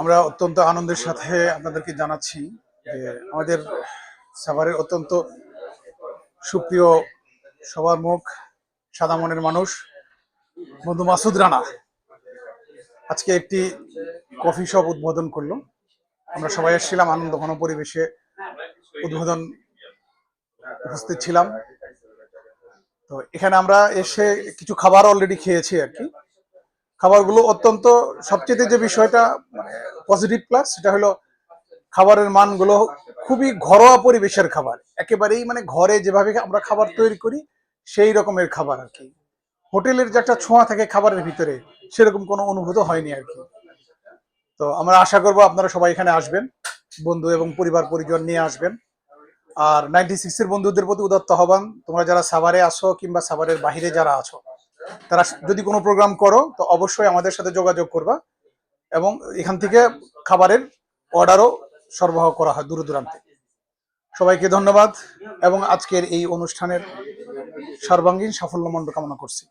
আমরা অত্যন্ত আনন্দের সাথে আপনাদেরকে জানাচ্ছি যে আমাদের সাভারের অত্যন্ত সুপ্রিয় সবার মুখ সাদা মনের মানুষ, বন্ধু মাসুদ রানা। আজকে একটি কফি শপ উদ্বোধন করল। আমরা সবাই এসেছিলাম, আনন্দ ঘন পরিবেশে উদ্বোধন উপস্থিত ছিলাম। তো এখানে আমরা এসে কিছু খাবার অলরেডি খেয়েছি আর কি। খাবারগুলো অত্যন্ত সবচেয়ে যে বিষয়টা মানে পজিটিভ প্লাস সেটা হলো খাবারের মানগুলো খুবই ঘরোয়া পরিবেশের খাবার। একেবারেই মানে ঘরে যেভাবে আমরা খাবার তৈরি করি, সেই রকমের খাবার আর কি। হোটেলের যে একটা ছোঁয়া থাকে খাবারের ভিতরে, সেরকম কোনো অনুভূত হয়নি আর কি। তো আমরা আশা করব আপনারা সবাই এখানে আসবেন, বন্ধু এবং পরিবার পরিজন নিয়ে আসবেন। আর নাইনটি সিক্সের বন্ধুদের প্রতি উদাত্ত আহ্বান, তোমরা যারা সাভারে আসো কিংবা সাভারের বাইরে যারা আছো তারা যদি কোনো প্রোগ্রাম করো, তো অবশ্যই আমাদের সাথে যোগাযোগ করবা এবং এখান থেকে খাবারের অর্ডারও সরবরাহ করা হয় দূর দূরান্তে। সবাইকে ধন্যবাদ এবং আজকের এই অনুষ্ঠানের সর্বাঙ্গীন সাফল্যমণ্ড কামনা করছি।